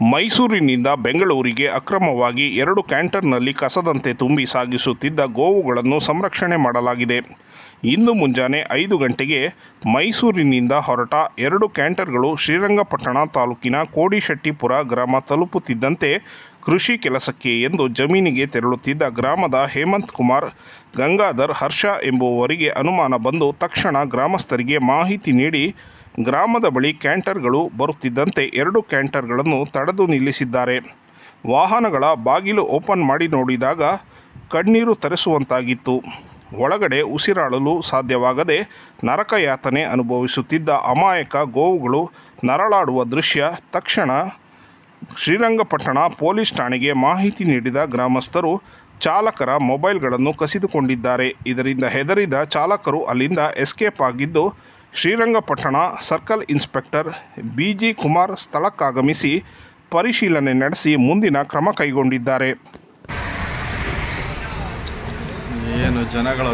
ಮೈಸೂರಿನಿಂದ ಬೆಂಗಳೂರಿಗೆ ಅಕ್ರಮವಾಗಿ ಎರಡು ಕ್ಯಾಂಟರ್ನಲ್ಲಿ ಕಸದಂತೆ ತುಂಬಿ ಸಾಗಿಸುತ್ತಿದ್ದ ಗೋವುಗಳನ್ನು ಸಂರಕ್ಷಣೆ ಮಾಡಲಾಗಿದೆ. ಇಂದು ಮುಂಜಾನೆ ಐದು ಗಂಟೆಗೆ ಮೈಸೂರಿನಿಂದ ಹೊರಟ ಎರಡು ಕ್ಯಾಂಟರ್ಗಳು ಶ್ರೀರಂಗಪಟ್ಟಣ ತಾಲೂಕಿನ ಕೋಡಿಶೆಟ್ಟಿಪುರ ಗ್ರಾಮ ತಲುಪುತ್ತಿದ್ದಂತೆ ಕೃಷಿ ಕೆಲಸಕ್ಕೆ ಎಂದು ಜಮೀನಿಗೆ ತೆರಳುತ್ತಿದ್ದ ಗ್ರಾಮದ ಹೇಮಂತ್ ಕುಮಾರ್, ಗಂಗಾಧರ್ ಹರ್ಷ ಎಂಬುವವರಿಗೆ ಅನುಮಾನ ಬಂದು ತಕ್ಷಣ ಗ್ರಾಮಸ್ಥರಿಗೆ ಮಾಹಿತಿ ನೀಡಿ ಗ್ರಾಮದ ಬಳಿ ಕ್ಯಾಂಟರ್ಗಳು ಬರುತ್ತಿದ್ದಂತೆ ಎರಡು ಕ್ಯಾಂಟರ್ಗಳನ್ನು ತಡೆದು ನಿಲ್ಲಿಸಿದ್ದಾರೆ. ವಾಹನಗಳ ಬಾಗಿಲು ಓಪನ್ ಮಾಡಿ ನೋಡಿದಾಗ ಕಣ್ಣೀರು ತರಿಸುವಂತಾಗಿತ್ತು. ಒಳಗಡೆ ಉಸಿರಾಡಲು ಸಾಧ್ಯವಾಗದೆ ನರಕಯಾತನೆ ಅನುಭವಿಸುತ್ತಿದ್ದ ಅಮಾಯಕ ಗೋವುಗಳು ನರಳಾಡುವ ದೃಶ್ಯ. ತಕ್ಷಣ ಶ್ರೀರಂಗಪಟ್ಟಣ ಪೊಲೀಸ್ ಠಾಣೆಗೆ ಮಾಹಿತಿ ನೀಡಿದ ಗ್ರಾಮಸ್ಥರು ಚಾಲಕರ ಮೊಬೈಲ್ಗಳನ್ನು ಕಸಿದುಕೊಂಡಿದ್ದಾರೆ. ಇದರಿಂದ ಹೆದರಿದ ಚಾಲಕರು ಅಲ್ಲಿಂದ ಎಸ್ಕೇಪ್ ಆಗಿದ್ದು Srirangapatna circle inspector B G Kumar ಸ್ಥಳಕ್ಕಾಗಮಿಸಿ ಪರಿಶೀಲನೆ ನಡೆಸಿ ಮುಂದಿನ ಕ್ರಮ ಕೈಗೊಂಡಿದ್ದಾರೆ ಏನು ಜನಗಳ?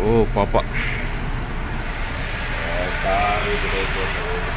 ಓ, ಪಾಪ Hallelujah.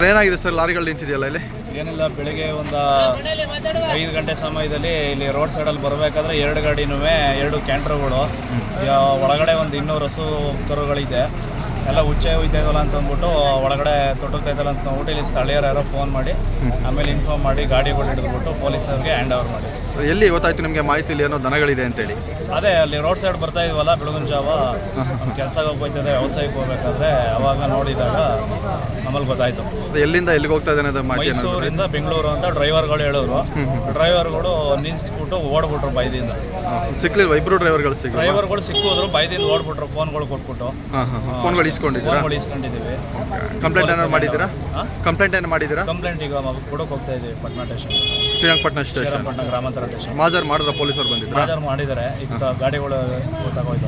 ಏನಾಗಿದೆ ಸರ್? ಲಾರಿಗಳು ನಿಂತಿದೆಯಲ್ಲ ಇಲ್ಲಿ? ಏನಿಲ್ಲ ಬೆಳಿಗ್ಗೆ ಒಂದು ಐದು ಗಂಟೆ ಸಮಯದಲ್ಲಿ ಇಲ್ಲಿ ರೋಡ್ ಸೈಡಲ್ಲಿ ಬರಬೇಕಾದ್ರೆ ಎರಡು ಗಾಡಿನೂ ಎರಡು ಕ್ಯಾಂಟ್ರುಗಳು ಒಳಗಡೆ ಒಂದು ಇನ್ನೂರು ಹಸು ಕರುಗಳಿದೆ. ಎಲ್ಲ ಹುಚ್ಚೆ ಹೋಯ್ತಾಯಿದ್ದಲ್ಲ ಅಂತ ಅಂದ್ಬಿಟ್ಟು ಒಳಗಡೆ ತೊಟ್ಟೋಗ್ತಾಯಿದ್ದಲ್ಲ ಅಂತ ಅಂದ್ಬಿಟ್ಟು ಇಲ್ಲಿ ಸ್ಥಳೀಯರು ಯಾರೋ ಫೋನ್ ಮಾಡಿ ಆಮೇಲೆ ಇನ್ಫಾರ್ಮ್ ಮಾಡಿ ಗಾಡಿಗಳು ಹಿಡಿದ್ಬಿಟ್ಟು ಪೊಲೀಸರಿಗೆ ಹ್ಯಾಂಡ್ ಓವರ್ ಮಾಡಿ ಎಲ್ಲಿ ಗೊತ್ತಾಯ್ತು ನಿಮಗೆ ಮಾಹಿತಿ ಇಲ್ಲಿ ಏನೋ ದನಗಳಿದೆ ಅಂತೇಳಿ? ಅದೇ ಅಲ್ಲಿ ರೋಡ್ ಸೈಡ್ ಬರ್ತಾ ಇದ್ವಲ್ಲ ಬೆಳಗಿನ ಜಾವ. ಕೆಲಸಕ್ಕೆ ಹೋಗ್ಬೋಯ್ತದೆ ವ್ಯವಸಾಯಕ್ಕೆ ಹೋಗ್ಬೇಕಾದ್ರೆ ಅವಾಗ ನೋಡಿದಾಗ ಆಮೇಲೆ ಗೊತ್ತಾಯ್ತು. ಅದು ಎಲ್ಲಿಂದ ಎಲ್ಲಿಗೆ ಹೋಗ್ತಾ ಇದೆ ಅನ್ನೋದು ಮಾಹಿತಿ ಏನಾದ್ರು ಮೈಸೂರಿಂದ ಬೆಂಗಳೂರು ಅಂತ ಡ್ರೈವರ್ಗಳು ಹೇಳೋರು. ಡ್ರೈವರ್ಗಳು ನಿಲ್ಸ್ಬಿಟ್ಟು ಓಡ್ಬಿಟ್ರು ಬೈದಿಂದ ಸಿಕ್ಲಿಲ್ವಾ? ಇಬ್ರು ಡ್ರೈವರ್ಗಳು ಸಿಗ ಡ್ರೈವರ್ಗಳು ಸಿಕ್ಕೋದ್ರು ಬೈದಿಂದ ಓಡ್ಬಿಟ್ರು ಫೋನ್ಗಳು ಕೊಟ್ಬಿಟ್ಟು. ಹಾಂ ಹಾಂ ಫೋನ್ಗಳು ಇಸ್ಕೊಂಡಿದ್ದೀರಾ ಇಸ್ಕೊಂಡಿದ್ದೀವಿ ಕಂಪ್ಲೇಂಟ್ ಏನಾದ್ರು ಮಾಡಿದ್ದೀರಾ? ಕಂಪ್ಲೇಂಟ್ ಏನು ಮಾಡಿದ್ದೀರಾ? ಕಂಪ್ಲೇಂಟ್ ಈಗ ಕೊಡೋಕೆ ಹೋಗ್ತಾ ಇದೀವಿ ಪಟ್ನಾ ಸ್ಟೇಷನ್ ಶ್ರೀರಂಗಪಟ್ಟಣ ಸ್ಟೇಷನ್ ಶ್ರೀರಂಗಪಟ್ಟಣ ಗ್ರಾಮಾಂತರ ಸ್ಟೇಷನ್ ಮಾಜರ್ ಮಾಡಿದ್ರ ಪೊಲೀಸರು ಬಂದಿದ್ರಾ? ಮಾಜರ್ ಮಾಡಿದ್ದಾರೆ ಈಗ ಗಾಡಿಗಳು ಗೊತ್ತಾಗೋಯ್ತು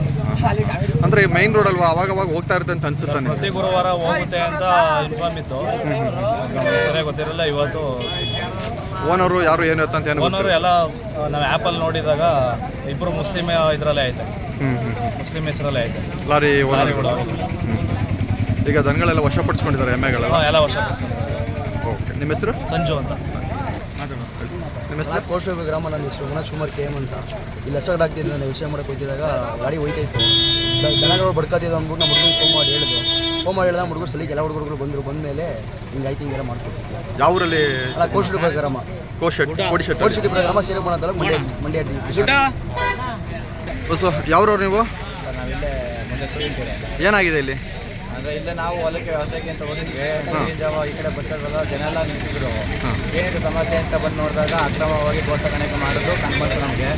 ಅಂದ್ರೆ ಮೈನ್ ರೋಡ್ ಅಲ್ವಾ? ಅವಾಗ ಅವಾಗ ಹೋಗ್ತಾ ಇರುತ್ತೆ ಅಂತ ಅನ್ಸುತ್ತೆ ನನಗೆ ಪ್ರತಿ ಗುರುವಾರ ಹೋಗುತ್ತೆ ಅಂತ ಇನ್ಫಾರ್ಮ್ ಇತ್ತು. ನಮ್ಗೆ ಸರಿಯಾಗಿ ಗೊತ್ತಿರಲ್ಲ ಇವತ್ತು ಓನರು ಯಾರು ಏನು ಅಂತ ಏನು ಓನರು ಎಲ್ಲ ನಾವು ಆ್ಯಪಲ್ಲಿ ನೋಡಿದಾಗ ಇಬ್ಬರು ಮುಸ್ಲಿಮ್ ಇದರಲ್ಲೇ ಐತೆ. ಮುಸ್ಲಿಂ ಹೆಸರಲ್ಲೇ ಐತೆ. ಲಾರಿ ಓನರ್ ಲಾರಿಗಳು ಈಗ ದನಗಳೆಲ್ಲ ವಶಪಡಿಸ್ಕೊಂಡಿದ್ದಾರೆ ಎಮ್ಮೆಗಳೆಲ್ಲ ಹಾ, ಎಲ್ಲ ವಶಪಡಿಸ್ಕೊಂಡಿದ್ದಾರೆ. ಓಕೆ ನಿಮ್ಮ ಹೆಸರು? ಸಂಜು ಅಂತ. ನಿಮ್ಮ ಹೆಸರು? ಕೋರ್ಸ್ಬೇಕು ಗ್ರಾಮ ನನ್ನ ಹೆಸರು ಮನೋಜ್ ಕುಮಾರ್ ಕೆ ಎಂ ಅಂತ. ಇಲ್ಲಿ ಹೆಸರು ಆಗ್ತಿದ್ದು ನಾನು ವಿಷಯ ಮಾಡಕ್ಕೆ ಹೋಗಿದ್ದಾಗ ಗಾಡಿ ಹೋಯ್ತಾ ಇತ್ತು ದನಗಳು ಬಡ್ಕತ್ತಿದ್ದು ಅಂದ್ಬಿಟ್ಟು ನಮ್ಮ ಹುಡುಗನ ಫೋನ್ ಮಾಡಿ ಹೇಳಿದ್ರು. ಫೋನ್ ಮಾಡಿ ಹೇಳಿದ ಹುಡುಗರು ಸಲಿಗೆ ಎಲ್ಲ ಹುಡುಗರು ಬಂದರು. ಬಂದ ಮೇಲೆ ಐತಿ ಹಿಂಗೆಲ್ಲ ಮಾಡ್ಕೊಟ್ಟಿದ್ದೆ ಯಾವ ಊರಲ್ಲಿ ಅಲ್ಲ ಕೋಶ ಗ್ರಾಮ ಕೋಶೆಟ್ ಕೋಡಿಶೆಟ್ ಗ್ರಾಮ ಸೇರಿ ಮಾಡೋದಲ್ಲ ಮಂಡ್ಯ ಮಂಡ್ಯ ಸೊ ಯಾವ್ರವ್ರು ನೀವು? ಏನಾಗಿದೆ ಇಲ್ಲಿ? ಅಂದರೆ ಇಲ್ಲೇ ನಾವು ಹೊಲಕ್ಕೆ ವ್ಯವಸಾಯಕ್ಕೆ ಅಂತ ಹೋಗಿದ್ವಿ ಬೆಳಗಿನ ಜಾವ ಈ ಕಡೆ ಬರ್ತಾರಲ್ಲ ಜನ ಎಲ್ಲ ನಿಂತಿದ್ರು ಏನಿದೆ ಸಮಸ್ಯೆ ಅಂತ ಬಂದು ನೋಡಿದಾಗ ಅಕ್ರಮವಾಗಿ ಗೋ ಸಾಗಾಣಿಕೆ ಮಾಡೋದು ಕಂಡು ನಮಗೆ.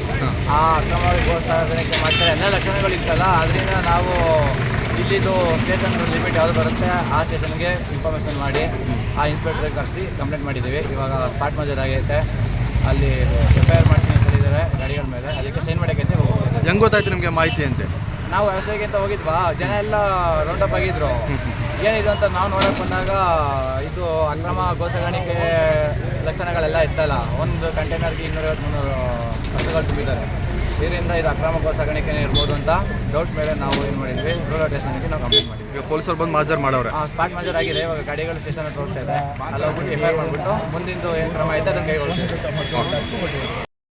ಆ ಅಕ್ರಮವಾಗಿ ಗೋ ಸಾಗಾಣಿಕೆ ಮಾಡ್ತಾರೆ. ಎಲ್ಲ ಲಕ್ಷಣಗಳು ಇತ್ತಲ್ಲ ಅದರಿಂದ ನಾವು ಇಲ್ಲಿದು ಸ್ಟೇಷನ್ ಲಿಮಿಟ್ ಯಾವುದು ಬರುತ್ತೆ ಆ ಸ್ಟೇಷನ್ಗೆ ಇನ್ಫಾರ್ಮೇಷನ್ ಮಾಡಿ ಆ ಇನ್ಸ್ಪೆಕ್ಟರ್ ಕರೆಸಿ ಕಂಪ್ಲೇಂಟ್ ಮಾಡಿದ್ದೀವಿ. ಇವಾಗ ಸ್ಪಾಟ್ ಮಜೂರ್ ಆಗೈತೆ. ಅಲ್ಲಿ ಆರ್ ಮಾಡ್ತೀನಿ ಅಂತ ಹೇಳಿದ್ದಾರೆ ಗಾಡಿಗಳ ಮೇಲೆ. ಅದಕ್ಕೆ ಸೈನ್ ಮಾಡೋಕ್ಕೆ ಹೆಂಗ್ ಗೊತ್ತಾಯ್ತು ನಿಮಗೆ ಮಾಹಿತಿ ಅಂತೆ? ನಾವು ವ್ಯವಸಾಯಕ್ಕೆ ಅಂತ ಹೋಗಿದ್ವಾ? ಜನ ಎಲ್ಲ ರೌಂಡಪ್ ಅಪ್ ಆಗಿದ್ರು. ಏನಿದು ಅಂತ ನಾವು ನೋಡಕ್ ಬಂದಾಗ ಇದು ಅಕ್ರಮ ಗೋಸಾಗಾಣಿಕೆ ಲಕ್ಷಣಗಳೆಲ್ಲ ಇತ್ತಲ್ಲ. ಒಂದು ಕಂಟೈನರ್ಗೆ ಇನ್ನೂರೈವತ್ತು ಮುನ್ನೂರು ಹಸುಗಳು ತುಂಬಿದ್ದಾರೆ. ಇದರಿಂದ ಇದು ಅಕ್ರಮ ಗೋಸಾಗಾಣಿಕೆನೇ ಇರ್ಬೋದು ಅಂತ ಡೌಟ್ ಮೇಲೆ ನಾವು ಏನು ಮಾಡಿದ್ವಿ. ರೂರಲ್ ಸ್ಟೇಷನ್ಗೆ ನಾವು ಕಂಪ್ಲೇಂಟ್ ಮಾಡಿದ್ವಿ. ಈಗ ಪೊಲೀಸರು ಬಂದು ಮಾಜರ್ ಮಾಡವ್ರೆ ಸ್ಪಾಟ್ ಮಾಜರ್ ಆಗಿದೆ. ಇವಾಗ ಗಾಡಿಗಳು ಸ್ಟೇಷನ್ ಹತ್ರ ಹೋಗ್ತಾ ಇದೆ. ಅಲ್ಲಿ ಹೋಗ್ಬಿಟ್ಟು ಎಫ್ ಐ ಆರ್ ಮಾಡಿಬಿಟ್ಟು ಮುಂದಿಂದು ಏನು ಕ್ರಮ ಐತೆ ಅದನ್ನು ಕೈಗೊಳ್ತೀವಿ.